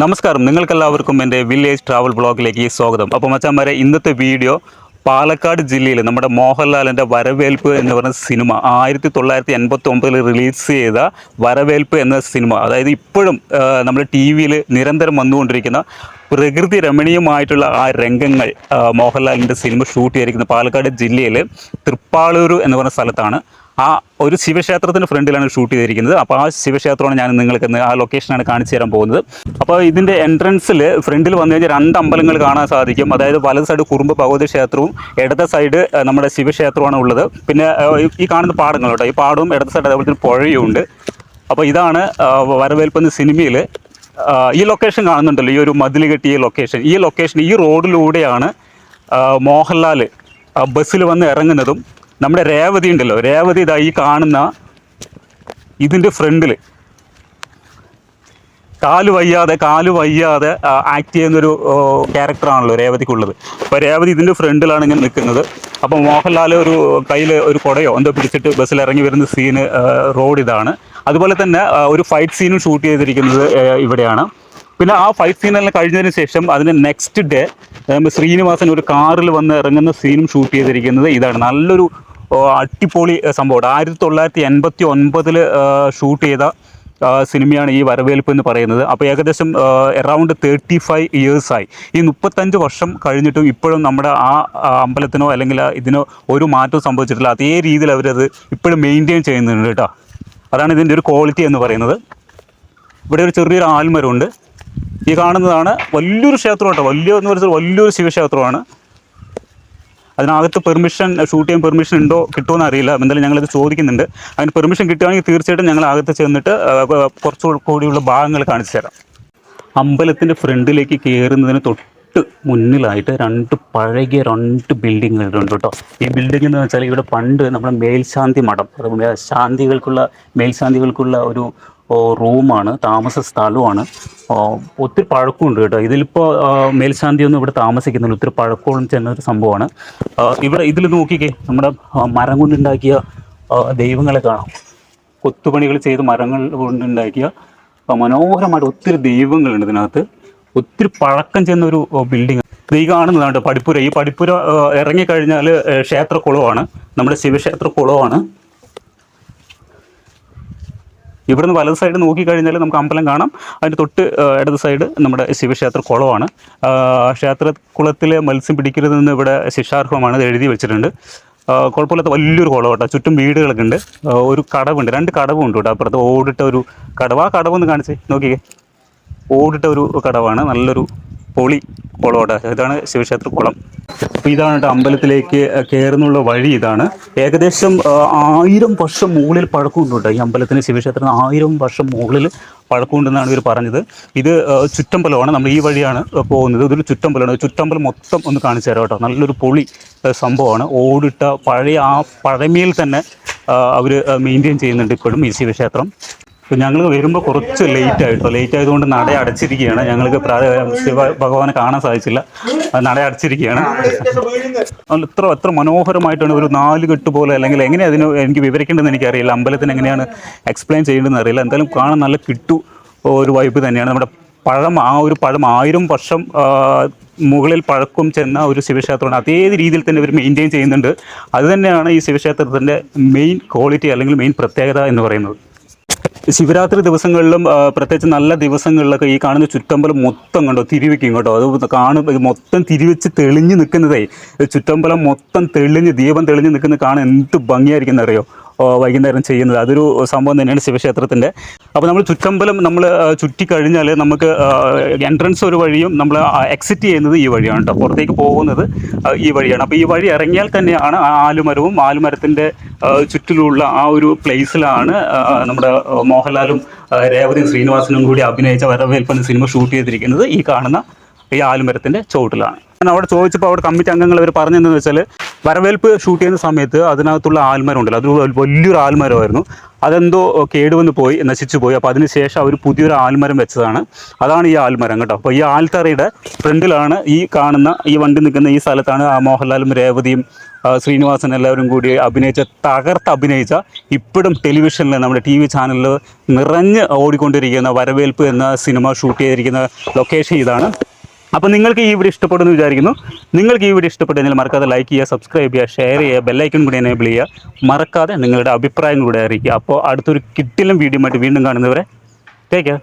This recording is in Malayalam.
നമസ്കാരം. നിങ്ങൾക്കെല്ലാവർക്കും എന്റെ വില്ലേജ് ട്രാവൽ ബ്ലോഗിലേക്ക് സ്വാഗതം. അപ്പോൾ മച്ചാന്മാരെ ഇന്നത്തെ വീഡിയോ പാലക്കാട് ജില്ലയിൽ നമ്മുടെ മോഹൻലാലിന്റെ വരവേൽപ്പ് എന്ന് പറയുന്ന സിനിമ ആയിരത്തി തൊള്ളായിരത്തി എൺപത്തി ഒമ്പതിൽ റിലീസ് ചെയ്ത വരവേൽപ്പ് എന്ന സിനിമ. അതായത് ഇപ്പോഴും നമ്മുടെ ടി വിയിൽ നിരന്തരം വന്നുകൊണ്ടിരിക്കുന്ന പ്രകൃതി രമണീയമായിട്ടുള്ള ആ രംഗങ്ങൾ മോഹൻലാലിന്റെ സിനിമ ഷൂട്ട് ചെയ്തിരിക്കുന്ന പാലക്കാട് ജില്ലയിൽ തൃപ്പാളൂർ എന്ന് പറയുന്ന സ്ഥലത്താണ് ആ ഒരു ശിവക്ഷേത്രത്തിന്റെ ഫ്രണ്ടിലാണ് ഷൂട്ട് ചെയ്തിരിക്കുന്നത്. അപ്പോൾ ആ ശിവക്ഷേത്രമാണ് ഞാൻ നിങ്ങൾക്ക് ആ ലൊക്കേഷനാണ് കാണിച്ചു തരാൻ പോകുന്നത്. അപ്പോൾ ഇതിന്റെ എൻട്രൻസിൽ ഫ്രണ്ടിൽ വന്നു കഴിഞ്ഞാൽ രണ്ട് അമ്പലങ്ങൾ കാണാൻ സാധിക്കും. അതായത് വലത് സൈഡ് കുറുമ്പ് ഭഗവതി ക്ഷേത്രവും ഇടത്തെ സൈഡ് നമ്മുടെ ശിവക്ഷേത്രമാണ് ഉള്ളത്. പിന്നെ ഈ- കാണുന്ന പാടങ്ങൾ കേട്ടോ ഈ പാടവും ഇടത്തെ സൈഡ് അതേപോലെ തന്നെ പുഴയും ഉണ്ട് അപ്പോൾ ഇതാണ് വരവേൽപ്പെന്ന സിനിമയിൽ ഈ ലൊക്കേഷൻ കാണുന്നുണ്ടല്ലോ ഈ ഒരു മതിൽ കെട്ടിയ ലൊക്കേഷൻ ഈ ലൊക്കേഷൻ ഈ റോഡിലൂടെയാണ് മോഹൻലാൽ ബസ്സിൽ വന്ന് ഇറങ്ങുന്നതും നമ്മുടെ രേവതി ഉണ്ടല്ലോ. രേവതി ഇതാ ഈ കാണുന്ന ഇതിന്റെ ഫ്രണ്ടിൽ കാൽ വയ്യാതെ കാൽ വയ്യാതെ ആക്ട് ചെയ്യുന്നൊരു ക്യാരക്ടറാണല്ലോ രേവതിക്കുള്ളത്. അപ്പോൾ രേവതി ഇതിന്റെ ഫ്രണ്ടിലാണ് ഇങ്ങനെ നിൽക്കുന്നത്. അപ്പോൾ മോഹൻലാൽ ഒരു കയ്യിൽ ഒരു കുടയോ എന്തോ പിടിച്ചിട്ട് ബസ്സിൽ ഇറങ്ങി വരുന്ന സീന് റോഡ് ഇതാണ്. അതുപോലെ തന്നെ ഒരു ഫൈറ്റ് സീനും ഷൂട്ട് ചെയ്തിരിക്കുന്നത് ഇവിടെയാണ്. പിന്നെ ആ ഫൈറ്റ് സീനെല്ലാം കഴിഞ്ഞതിന് ശേഷം അതിന് നെക്സ്റ്റ് ഡേ ശ്രീനിവാസൻ ഒരു കാറിൽ വന്ന് ഇറങ്ങുന്ന സീനും ഷൂട്ട് ചെയ്തിരിക്കുന്നത് ഇതാണ്. നല്ലൊരു അടിപൊളി സംഭവമാണ് സംഭവം ആയിരത്തി തൊള്ളായിരത്തി എൺപത്തി ഒൻപതിൽ ഷൂട്ട് ചെയ്ത സിനിമയാണ് ഈ വരവേൽപ്പ് എന്ന് പറയുന്നത്. അപ്പോൾ ഏകദേശം എറൗണ്ട് തേർട്ടി ഫൈവ് ഇയേഴ്സായി ഈ മുപ്പത്തഞ്ച് വർഷം കഴിഞ്ഞിട്ടും ഇപ്പോഴും നമ്മുടെ ആ അമ്പലത്തിനോ അല്ലെങ്കിൽ ഇതിനോ ഒരു മാറ്റവും സംഭവിച്ചിട്ടില്ല. അതേ രീതിയിൽ അവരത് ഇപ്പോഴും മെയിന്റെയിൻ ചെയ്യുന്നുണ്ട് കേട്ടോ. അതാണ് ഇതിന്റെ ഒരു ക്വാളിറ്റി എന്ന് പറയുന്നത്. ഇവിടെ ഒരു ചെറിയൊരു ആൽമരമുണ്ട്. ഈ കാണുന്നതാണ് വലിയൊരു ക്ഷേത്രം കേട്ടോ വലിയ എന്ന് പറയുന്നത് വലിയൊരു ശിവക്ഷേത്രമാണ്. അതിനകത്ത് പെർമിഷൻ ഷൂട്ട് ചെയ്യാൻ പെർമിഷൻ ഉണ്ടോ കിട്ടുമോ അറിയില്ല എന്തായാലും ഞങ്ങളിത് ചോദിക്കുന്നുണ്ട്. അതിന് പെർമിഷൻ കിട്ടുകയാണെങ്കിൽ തീർച്ചയായിട്ടും ഞങ്ങൾ അകത്ത് ചെന്നിട്ട് കുറച്ചു കൂടിയുള്ള ഭാഗങ്ങൾ കാണിച്ചു തരാം. അമ്പലത്തിന്റെ ഫ്രണ്ടിലേക്ക് കയറുന്നതിന് തൊട്ട് മുന്നിലായിട്ട് രണ്ട് പഴകിയ രണ്ട് ബിൽഡിങ്ങുകളുണ്ട് കേട്ടോ. ഈ ബിൽഡിംഗ് എന്ന് വെച്ചാൽ ഇവിടെ പണ്ട് നമ്മുടെ മേൽശാന്തി മഠം ശാന്തികൾക്കുള്ള മേൽശാന്തികൾക്കുള്ള ഒരു റൂമാണ് താമസ സ്ഥലമാണ് ഒത്തിരി പഴക്കമുണ്ട് കേട്ടോ. ഇതിലിപ്പോൾ മേൽശാന്തി ഒന്നും ഇവിടെ താമസിക്കുന്നില്ല. ഒത്തിരി പഴക്കവും ചെന്ന ഒരു സംഭവമാണ്. ഇവിടെ ഇതിൽ നോക്കിക്കേ. നമ്മുടെ മരം കൊണ്ടുണ്ടാക്കിയ ദൈവങ്ങളെ കാണാം. കൊത്തുപണികൾ ചെയ്ത് മരങ്ങൾ കൊണ്ടുണ്ടാക്കിയ മനോഹരമായിട്ട് ഒത്തിരി ദൈവങ്ങളുണ്ട് ഇതിനകത്ത്. ഒത്തിരി പഴക്കം ചെന്ന ഒരു ബിൽഡിംഗ് ഈ കാണുന്നതാണ് പടിപ്പുര. ഈ പടിപ്പുര ഇറങ്ങിക്കഴിഞ്ഞാൽ ക്ഷേത്രക്കുളമാണ് നമ്മുടെ ശിവക്ഷേത്ര കുളമാണ് ഇവിടുന്ന് വലത് സൈഡ് നോക്കിക്കഴിഞ്ഞാൽ നമുക്ക് അമ്പലം കാണാം. അതിന്റെ തൊട്ട് ഇടത് സൈഡ് നമ്മുടെ ശിവക്ഷേത്ര കുളമാണ്. ക്ഷേത്ര കുളത്തിലെ മത്സ്യം പിടിക്കരുതെന്ന് ഇവിടെ ശിക്ഷാർഹമാണ് ഇത് എഴുതി വെച്ചിട്ടുണ്ട്. കുഴപ്പമില്ലാത്ത വലിയൊരു കുളം കേട്ടോ ചുറ്റും വീടുകളൊക്കെ ഉണ്ട്. ഒരു കടവുണ്ട്. രണ്ട് കടവും ഉണ്ട് കേട്ടോ. അപ്പുറത്ത് ഓടിട്ട ഒരു കടവ്. ആ കടവൊന്ന് കാണിച്ചേ. നോക്കിക്കേ. ഓടിട്ട ഒരു കടവാണ്. നല്ലൊരു പൊളി കുളമാണ് ഇതാണ് ശിവക്ഷേത്ര കുളം. അപ്പോൾ ഇതാണ് കേട്ടോ അമ്പലത്തിലേക്ക് കയറുന്നുള്ള വഴി ഇതാണ്. ഏകദേശം ആയിരം വർഷം മുകളിൽ പഴക്കമുണ്ട് ഈ അമ്പലത്തിന് ശിവക്ഷേത്രത്തിന് ആയിരം വർഷം മുകളിൽ പഴക്കമുണ്ടെന്നാണ് ഇവർ പറഞ്ഞത്. ഇത് ചുറ്റമ്പലമാണ്. നമ്മൾ ഈ വഴിയാണ് പോകുന്നത്. ഇതൊരു ചുറ്റമ്പലമാണ്. ചുറ്റമ്പലം മൊത്തം ഒന്ന് കാണിച്ചു തരാം കേട്ടോ. നല്ലൊരു പൊളി സംഭവമാണ്. ഓടിട്ട പഴയ ആ പഴമയിൽ തന്നെ അവർ മെയിന്റെയിൻ ചെയ്യുന്നുണ്ട് ഇപ്പോഴും ഈ ശിവക്ഷേത്രം. ഞങ്ങൾ വരുമ്പോൾ കുറച്ച് ലേറ്റ് ആയിട്ടോ. ലേറ്റ് ആയതുകൊണ്ട് നട അടച്ചിരിക്കുകയാണ്. ഞങ്ങൾക്ക് ശിവ ഭഗവാനെ കാണാൻ സാധിച്ചില്ല. നട അടച്ചിരിക്കുകയാണ്. ഇത്ര എത്ര മനോഹരമായിട്ടാണ് ഒരു നാല് കെട്ട് പോലെ അല്ലെങ്കിൽ എങ്ങനെ അതിന് എനിക്ക് വിവരിക്കേണ്ടതെന്ന് എനിക്കറിയില്ല. അമ്പലത്തിന് എങ്ങനെയാണ് എക്സ്പ്ലെയിൻ ചെയ്യേണ്ടതെന്ന് അറിയില്ല. എന്തായാലും കാണാൻ നല്ല കിട്ടു ഒരു വൈബ് തന്നെയാണ്. നമ്മുടെ പഴം ആ ഒരു പഴം ആയിരം വർഷം മുകളിൽ പഴക്കം ചെന്ന ഒരു ശിവക്ഷേത്രമാണ്. അതേ രീതിയിൽ തന്നെ ഇവർ മെയിന്റെയിൻ ചെയ്യുന്നുണ്ട്. അതുതന്നെയാണ് ഈ ശിവക്ഷേത്രത്തിന്റെ മെയിൻ ക്വാളിറ്റി അല്ലെങ്കിൽ മെയിൻ പ്രത്യേകത എന്ന് പറയുന്നത്. ശിവരാത്രി ദിവസങ്ങളിലും പ്രത്യേകിച്ച് നല്ല ദിവസങ്ങളിലൊക്കെ ഈ കാണുന്ന ചുറ്റമ്പലം മൊത്തം കണ്ടോ തിരിവെക്കും കേട്ടോ. അത് കാണും മൊത്തം തിരിവെച്ച് തെളിഞ്ഞ് നിൽക്കുന്നതേ ചുറ്റമ്പലം മൊത്തം തെളിഞ്ഞ് ദീപം തെളിഞ്ഞ് നിൽക്കുന്നത് കാണാൻ എന്ത് ഭംഗിയായിരിക്കും ഓ, വൈകുന്നേരം ചെയ്യുന്നത്. അതൊരു സംഭവം തന്നെയാണ് ശിവക്ഷേത്രത്തിന്റെ അപ്പോൾ നമ്മൾ ചുറ്റമ്പലം നമ്മൾ ചുറ്റിക്കഴിഞ്ഞാൽ നമുക്ക് എൻട്രൻസ് ഒരു വഴിയും നമ്മൾ എക്സിറ്റ് ചെയ്യുന്നത് ഈ വഴിയാണ് കേട്ടോ. പുറത്തേക്ക് പോകുന്നത് ഈ വഴിയാണ്. അപ്പോൾ ഈ വഴി ഇറങ്ങിയാൽ തന്നെയാണ് ആ ആലുമരവും ആലുമരത്തിന്റെ ചുറ്റിലുള്ള ആ ഒരു പ്ലേസിലാണ് നമ്മുടെ മോഹൻലാലും രേവതിയും ശ്രീനിവാസനും കൂടി അഭിനയിച്ച വരവേൽപ്പൻ സിനിമ ഷൂട്ട് ചെയ്തിരിക്കുന്നത് ഈ കാണുന്ന ഈ ആലുമരത്തിന്റെ ചുവട്ടിലാണ്. ഞാൻ അവിടെ ചോദിച്ചപ്പോൾ അവിടെ കമ്മിറ്റി അംഗങ്ങൾ അവർ പറഞ്ഞതെന്ന് വെച്ചാൽ വരവേൽപ്പ് ഷൂട്ട് ചെയ്യുന്ന സമയത്ത് അതിനകത്തുള്ള ആൽമരം ഉണ്ടല്ലോ അതൊരു വലിയൊരു ആൽമരമായിരുന്നു അതെന്തോ കേടുവന്ന് പോയി നശിച്ചു പോയി. അപ്പോൾ അതിനുശേഷം അവർ പുതിയൊരു ആൽമരം വെച്ചതാണ്. അതാണ് ഈ ആൽമരം കേട്ടോ. അപ്പോൾ ഈ ആൽത്തറയുടെ ഫ്രണ്ടിലാണ് ഈ കാണുന്ന ഈ വണ്ടി നിൽക്കുന്ന ഈ സ്ഥലത്താണ് മോഹൻലാലും രേവതിയും ശ്രീനിവാസൻ എല്ലാവരും കൂടി അഭിനയിച്ച തകർത്ത് അഭിനയിച്ച ഇപ്പോഴും ടെലിവിഷനിൽ നമ്മുടെ ടി വി ചാനലിൽ നിറഞ്ഞ് ഓടിക്കൊണ്ടിരിക്കുന്ന വരവേൽപ്പ് എന്ന സിനിമ ഷൂട്ട് ചെയ്തിരിക്കുന്ന ലൊക്കേഷൻ ഇതാണ്. അപ്പോൾ നിങ്ങൾക്ക് ഈ വീഡിയോ ഇഷ്ടപ്പെടുമെന്ന് വിചാരിക്കുന്നു. നിങ്ങൾക്ക് ഈ വീഡിയോ ഇഷ്ടപ്പെട്ടെങ്കിൽ മറക്കാതെ ലൈക്ക് ചെയ്യുക സബ്സ്ക്രൈബ് ചെയ്യുക ഷെയർ ചെയ്യുക ബെല്ലൈക്കൺ കൂടി എനേബിൾ ചെയ്യുക. മറക്കാതെ നിങ്ങളുടെ അഭിപ്രായം കൂടി അറിയിക്കുക. അപ്പോൾ അടുത്തൊരു കിട്ടിലും വീഡിയോ ആയിട്ട് വീണ്ടും കാണുന്നവരെ ടേക്ക് കെയർ